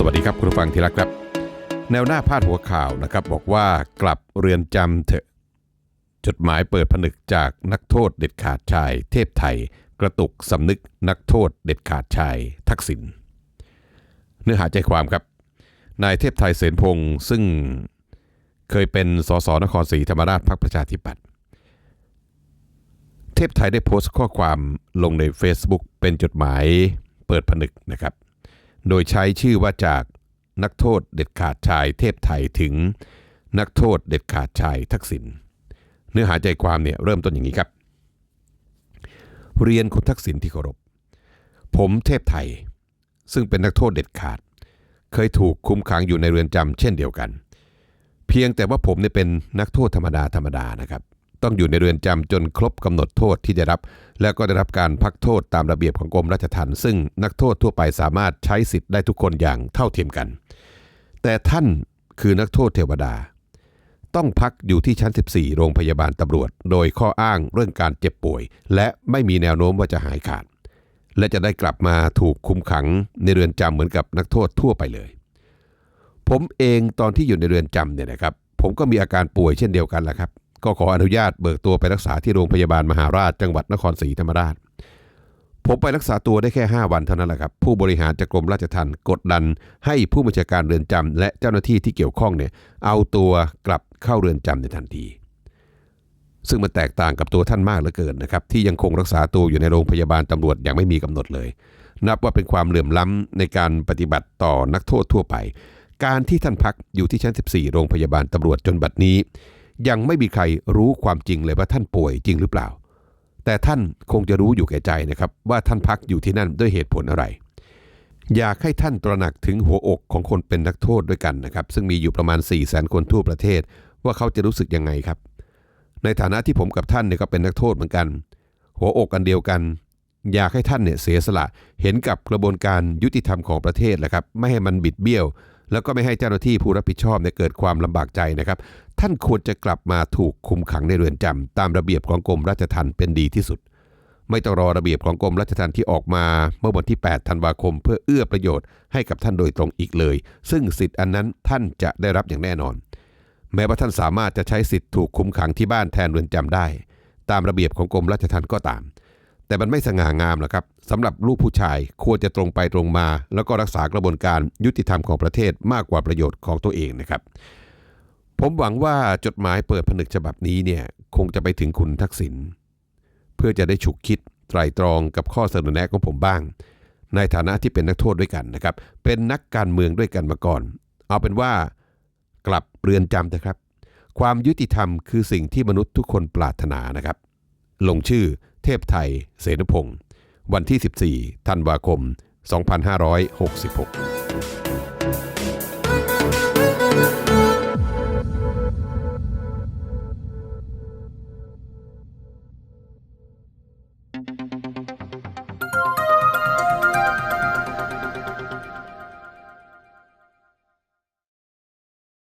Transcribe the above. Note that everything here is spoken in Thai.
สวัสดีครับคุณผู้ฟังที่รักครับ แนวหน้าพาดหัวข่าวนะครับ บอกว่ากลับเรือนจำเถอะ จดหมายเปิดผนึกจากนักโทษเด็ดขาดชาย เทพไทย กระตุกสำนึกนักโทษเด็ดขาดชาย ทักษิณเนื้อหาใจความครับ นายเทพไทยเสนพงศ์ซึ่งเคยเป็นสสนครศรีธรรมราชพรรคประชาธิปัตย์เทพไทยได้โพสต์ข้อความลงใน Facebook เป็นจดหมายเปิดผนึกนะครับ โดยใช้ชื่อว่าจากนักโทษเด็ดขาดชายเทพไทยถึงนักโทษเด็ดขาดชายทักษิณเนื้อหาใจความเนี่ยเริ่มต้นอย่างนี้ครับ เรียนคุณทักษิณที่เคารพ ผมเทพไทย ซึ่งเป็นนักโทษเด็ดขาด เคยถูกคุมขังอยู่ในเรือนจำเช่นเดียวกัน เพียงแต่ว่าผมเนี่ยเป็นนักโทษธรรมดาธรรมดานะครับ ต้องอยู่ในเรือนจำจนครบกำหนดโทษที่จะรับ แล้วก็ได้รับการพักโทษตามระเบียบของกรมราชทัณฑ์ซึ่งนักโทษทั่วไปสามารถใช้สิทธิ์ได้ทุกคนอย่างเท่าเทียมกัน แต่ท่านคือนักโทษเทวดา ต้องพักอยู่ที่ชั้น 14 โรงพยาบาลตำรวจ โดยข้ออ้างเรื่องการเจ็บป่วย และไม่มีแนวโน้มว่าจะหายขาด และจะได้กลับมาถูกคุมขังในเรือนจำเหมือนกับนักโทษทั่วไปเลย ผมเองตอนที่อยู่ในเรือนจำเนี่ยนะครับ ผมก็มีอาการป่วยเช่นเดียวกันแหละครับ ก็ขออนุญาตเบิกตัวไปรักษาที่โรงพยาบาลมหาราชจังหวัดนครศรีธรรมราช ผมไปรักษาตัวได้แค่ 5 วันเท่านั้นแหละครับ ผู้บริหารจากกรมราชทัณฑ์กดดัน ให้ผู้บัญชาการเรือนจำและเจ้าหน้าที่ที่เกี่ยวข้องเนี่ยเอาตัวกลับเข้าเรือนจำในทันที ซึ่งมันแตกต่างกับตัวท่านมากเหลือเกินนะครับที่ยังคงรักษาตัวอยู่ในโรงพยาบาลตำรวจอย่างไม่มีกำหนดเลย นับว่าเป็นความเหลื่อมล้ำในการปฏิบัติต่อนักโทษทั่วไป การที่ท่านพักอยู่ที่ชั้น 14 โรงพยาบาลตำรวจจนบัดนี้ ยังไม่มีใครรู้ความจริงเลยว่าท่านป่วยจริงหรือเปล่า แต่ท่านคงจะรู้อยู่แก่ใจนะครับ ว่าท่านพักอยู่ที่นั่นด้วยเหตุผลอะไร อยากให้ท่านตระหนักถึงหัวอกของคนเป็นนักโทษด้วยกันนะครับ ซึ่งมีอยู่ประมาณ 4 0 0 0 0 0คนทั่วประเทศ ว่าเขาจะรู้สึกยังไงครับ ในฐานะที่ผมกับท่านเนี่ยก็เป็นนักโทษเหมือนกัน หัวอกกันเดียวกัน อยากให้ท่านเนี่ยเสียสละเห็นกับกระบวนการยุติธรรมของประเทศแหละครับ ไม่ให้มันบิดเบี้ยว แล้วก็ไม่ให้เจ้าหน้าที่ผู้รับผิดชอบเนี่ยเกิดความลำบากใจนะครับ ท่านควรจะกลับมาถูกคุมขังในเรือนจำตามระเบียบของกรมราชทัณฑ์เป็นดีที่สุด ไม่ต้องรอระเบียบของกรมราชทัณฑ์ที่ออกมา เมื่อวันที่ 8 ธันวาคม เพื่อเอื้อประโยชน์ให้กับท่านโดยตรงอีกเลย ซึ่งสิทธิ์อันนั้นท่านจะได้รับอย่างแน่นอน แม้ว่าท่านสามารถจะใช้สิทธิ์ถูกคุมขังที่บ้านแทนเรือนจำได้ ตามระเบียบของกรมราชทัณฑ์ก็ตาม แต่มันไม่สง่างามหรอกครับสำหรับลูกผู้ชายควรจะตรงไปตรงมา แล้วก็รักษากระบวนการยุติธรรมของประเทศมากกว่าประโยชน์ของตัวเองนะครับ ผมหวังว่าจดหมายเปิดผนึกฉบับนี้เนี่ยคงจะไปถึงคุณทักษิณเพื่อจะได้ฉุกคิดไตรตรองกับข้อเสนอแนะของผมบ้าง ในฐานะที่เป็นนักโทษด้วยกันนะครับ เป็นนักการเมืองด้วยกันมาก่อน เอาเป็นว่ากลับเรือนจำนะครับ ความยุติธรรมคือสิ่งที่มนุษย์ทุกคนปรารถนานะครับ ลงชื่อ เทพไทย เสนพงศ์วันที่ 14 ธันวาคม 2566